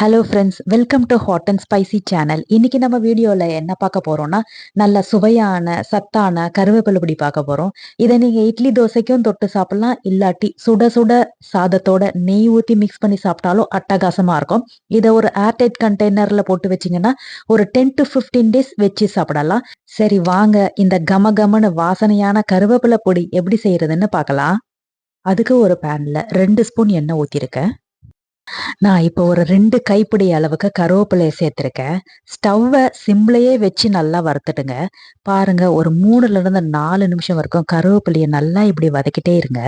Hello friends welcome to hot and spicy channel இன்னைக்கு நம்ம வீடியோவில் என்ன பார்க்க போகிறோம்னா நல்ல சுவையான சத்தான கருவேப்பிலை பொடி பார்க்க போகிறோம் இதை நீங்கள் இட்லி தோசைக்கும் தொட்டு சாப்பிட்லாம் இல்லாட்டி சுட சுட சாதத்தோட நெய் ஊற்றி மிக்ஸ் பண்ணி சாப்பிட்டாலும் அட்டகாசமாக இருக்கும். இதை ஒரு ஏர்டைட் கண்டெய்னரில் போட்டு வச்சிங்கன்னா ஒரு டென் டு ஃபிஃப்டீன் டேஸ் வச்சு சாப்பிடலாம். சரி வாங்க இந்த கம கமன்னு வாசனையான கருவேப்பிலை பொடி எப்படி செய்யறதுன்னு பார்க்கலாம். அதுக்கு ஒரு பேனில் ரெண்டு ஸ்பூன் எண்ணெய் ஊற்றிருக்கேன் நான் இப்போ ஒரு ரெண்டு கைப்பிடி அளவுக்கு கருவேப்பிலையை சேர்த்துருக்கேன். ஸ்டவ்வை சிம்லையே வச்சு நல்லா வறுத்துடுங்க. பாருங்க ஒரு மூணுல இருந்து நாலு நிமிஷம் வரைக்கும் கருவேப்பிலையை நல்லா இப்படி வதக்கிட்டே இருங்க.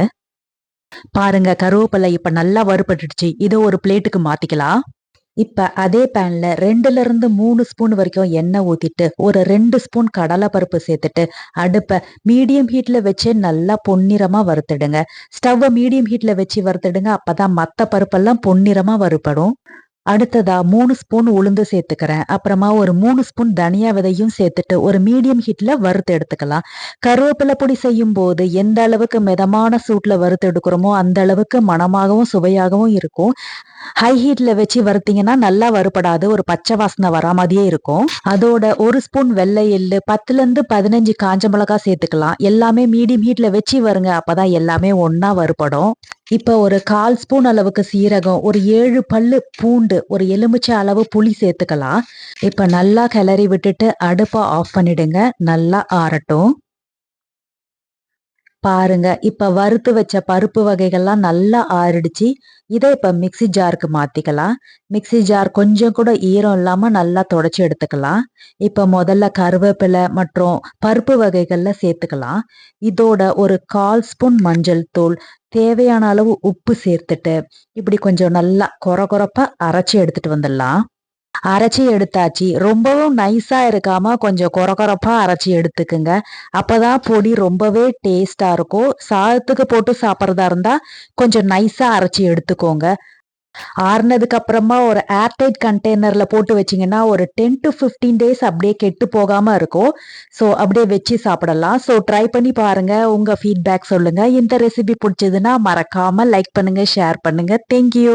பாருங்க கருவேப்பிலை இப்ப நல்லா வறுபட்டுடுச்சு. இதை ஒரு பிளேட்டுக்கு மாத்திக்கலாம். இப்ப அதே பேன்ல ரெண்டுல இருந்து மூணு ஸ்பூன் வரைக்கும் எண்ணெய் ஊத்திட்டு ஒரு ரெண்டு ஸ்பூன் கடலை பருப்பு சேர்த்துட்டு அடுப்ப மீடியம் ஹீட்ல வச்சு நல்லா பொன்னிறமா வறுத்துடுங்க. ஸ்டவ்வை மீடியம் ஹீட்ல வச்சு வறுத்துடுங்க அப்பதான் மத்த பருப்பெல்லாம் பொன்னிறமா வறுப்படும் அடுத்ததா மூணு ஸ்பூன் உளுந்து சேர்த்துக்கிறேன். அப்புறமா ஒரு மூணு ஸ்பூன் தனியா விதையும் சேர்த்துட்டு ஒரு மீடியம் ஹீட்ல வறுத்து எடுத்துக்கலாம். கருவேப்பிலை பொடி செய்யும் போது எந்த அளவுக்கு மிதமான சூட்ல வறுத்து எடுக்கிறோமோ அந்த அளவுக்கு மனமாகவும் சுவையாகவும் இருக்கும். ஹை ஹீட்ல வச்சு வறுத்தீங்கன்னா நல்லா வறுபடாது. ஒரு பச்சை வாசனை வரா மாதிரியே இருக்கும். அதோட ஒரு ஸ்பூன் வெள்ளை எள்ளு பத்துல இருந்து பதினஞ்சு காஞ்ச மிளகா சேர்த்துக்கலாம். எல்லாமே மீடியம் ஹீட்ல வச்சு வருங்க. அப்பதான் எல்லாமே ஒன்னா வறுபடும். இப்போ ஒரு கால் ஸ்பூன் அளவுக்கு சீரகம் ஒரு ஏழு பல்லு பூண்டு ஒரு எலுமிச்சை அளவு புளி சேர்த்துக்கலாம். இப்போ நல்லா கிளறி விட்டுட்டு அடுப்பை ஆஃப் பண்ணிடுங்க. நல்லா ஆறட்டும். பாருங்க இப்ப வறுத்து வச்ச பருப்பு வகைகள்லாம் நல்லா ஆறிடுச்சு. இதை இப்ப மிக்சி ஜாருக்கு மாத்திக்கலாம். மிக்சி ஜார் கொஞ்சம் கூட ஈரம் இல்லாம நல்லா தொடச்சி எடுத்துக்கலாம். இப்ப முதல்ல கருவேப்பிலை மற்றும் பருப்பு வகைகள்ல சேர்த்துக்கலாம். இதோட ஒரு கால் ஸ்பூன் மஞ்சள் தூள் தேவையான அளவு உப்பு சேர்த்துட்டு இப்படி கொஞ்சம் நல்லா கொர குறப்பா அரைச்சி எடுத்துட்டு வந்துடலாம். அரைச்சி எடுத்தாச்சு. ரொம்பவும் நைஸா இருக்காம கொஞ்சம் கொரகொரப்பா அரைச்சி எடுத்துக்குங்க. அப்பதான் பொடி ரொம்பவே டேஸ்டா இருக்கும். சாதத்துக்கு போட்டு சாப்பிட்றதா இருந்தா கொஞ்சம் நைஸா அரைச்சி எடுத்துக்கோங்க. ஆறுனதுக்கு அப்புறமா ஒரு ஏர்டைட் கண்டெய்னர்ல போட்டு வச்சிங்கன்னா ஒரு டென் டு ஃபிஃப்டீன் டேஸ் அப்படியே கெட்டு போகாம இருக்கும். ஸோ அப்படியே வச்சு சாப்பிடலாம். ஸோ ட்ரை பண்ணி பாருங்க. உங்க ஃபீட்பேக் சொல்லுங்க. இந்த ரெசிபி பிடிச்சதுன்னா மறக்காம லைக் பண்ணுங்க ஷேர் பண்ணுங்க. தேங்க்யூ